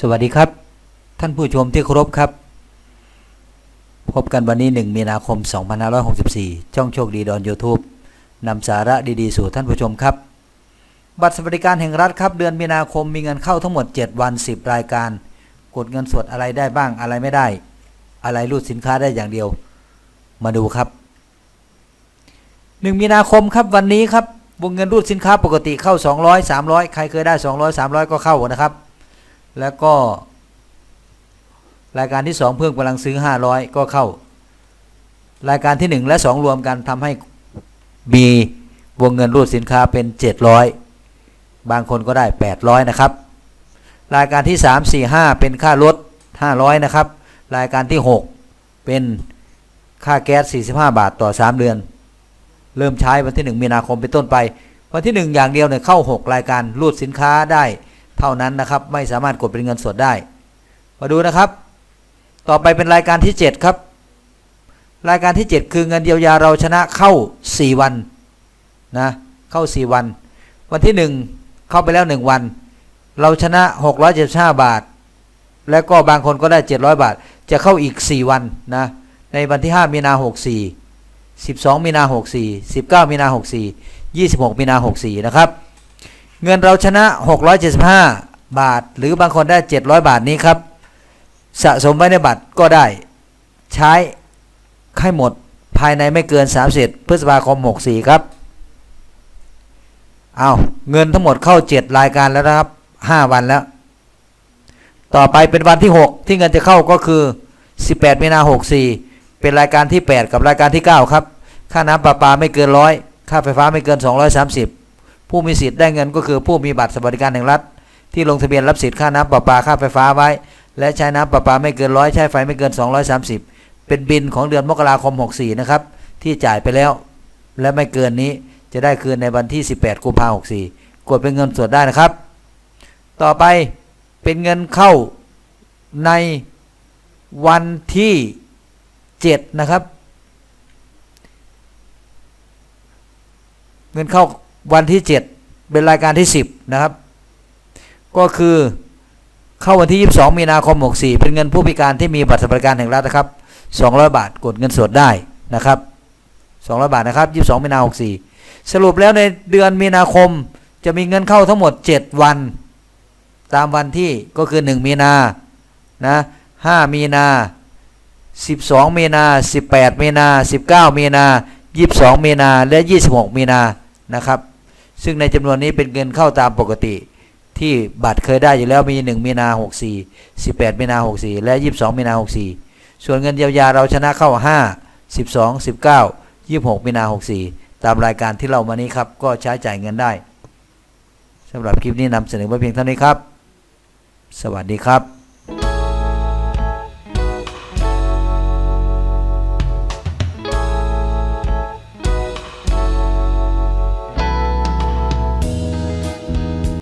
สวัสดีครับ ท่านผู้ชมที่เคารพครับ พบกันวันนี้ 1 มีนาคม 2564 ช่องโชคดีดอน YouTube นำสาระดีๆ สู่ท่านผู้ชมครับ บัตรสวัสดิการแห่งรัฐครับ เดือนมีนาคมมีเงินเข้าทั้งหมด 7 วัน 10 รายการ กดเงินสดอะไรได้บ้างอะไรไม่ได้ อะไรรูดสินค้าได้อย่างเดียว มาดูครับ 1 มีนาคมครับวันนี้ครับวงเงินรูดสินค้าปกติเข้า 200 300 ใครเคยได้ 200 300 ก็เข้านะครับ แล้วก็ รายการที่ 2 เพิ่มกำลังซื้อ 500 ก็เข้า รายการที่ 1 และ 2 รวมกันทำให้มีวงเงินรูดสินค้าเป็น 700 บางคนก็ได้ 800 นะครับ รายการที่ 3 4 5 เป็นค่ารถ 500 นะครับ รายการที่ 6 เป็นค่าแก๊ส 45 บาทต่อ 3 เดือน เริ่มใช้วันที่ 1 มีนาคมเป็นต้นไป วันที่ 1 อย่างเดียวเนี่ยเข้า 6 รายการรูดสินค้าได้ เท่านั้นนะครับ ไม่สามารถกดเป็นเงินสดได้ มาดูนะครับ ต่อไปเป็นรายการที่ 7 ครับ รายการที่ 7 คือเงินเยียวยาเราชนะเข้า 4 วันนะเข้า 4 วัน วันที่ 1 เข้าไปแล้ว 1 วัน เราชนะ 675 บาท แล้วก็บางคนก็ได้ 700 บาท จะเข้าอีก 4 วันนะในวันที่ 5 มีนา 64 12 มีนา 64 19 มีนา 64 26 มีนา 64 นะครับ เงินเราชนะ 675 บาท หรือบางคนได้ 700 บาทนี้ครับ สะสมไว้ในบัตรก็ได้ ใช้ให้หมดภายในไม่เกิน 30 พฤษภาคม 64 ครับเอาเงินทั้งหมดเข้า 7 รายการแล้วนะครับ 5 วันแล้ว ต่อไปเป็นวันที่ 6 ที่เงินจะเข้าก็คือ 18มีนา64 เป็นรายการที่ 8 กับรายการที่ 9 ครับ ค่าน้ำประปาไม่เกินร้อยค่าไฟฟ้าไม่เกิน 230 ผู้มีสิทธิ์ได้เงินก็คือผู้มีบัตรสวัสดิการแห่งรัฐ ที่ลงทะเบียนรับสิทธิ์ค่าน้ำประปาค่าไฟฟ้าไว้ และใช้น้ำประปาไม่เกินร้อยใช้ไฟไม่เกิน 230 เป็นบินของเดือนมกราคม 64 นะครับ ที่จ่ายไปแล้ว และไม่เกินนี้จะได้คืนในวันที่ 18 กุมภาพันธ์64 กดเป็นเงินสดได้นะครับ ต่อไปเป็นเงินเข้าในวันที่7นะครับ เงินเข้า วันที่ 7 เป็นรายการที่ 10 นะครับ ก็คือเข้าวันที่ 22 มีนาคม 64 เป็นเงินผู้พิการที่มีบัตรสวัสดิการแห่งรัฐนะครับ 200 บาทกดเงินสดได้นะครับ 200 บาทนะครับ 22 มีนา 64 สรุปแล้วในเดือนมีนาคมจะมีเงินเข้าทั้งหมด 7 วัน ตามวันที่ก็คือ 1 มีนานะ5มีนา 12 มีนา 18 มีนา 19 มีนา 22 มีนา และ 26 มีนานะครับ ซึ่งในจำนวนนี้เป็นเงินเข้าตามปกติ ที่บัตรเคยได้อยู่แล้วมี 1 มีนา64 18 มีนา64 และ 22 มีนา64 ส่วนเงินเยียวยาเราชนะเข้า 5 12 19 26 มีนา64 ตามรายการที่เรามานี้ครับ ก็ใช้จ่ายเงินได้สำหรับคลิปนี้นำเสนอไว้เพียงเท่านี้ครับ สวัสดีครับ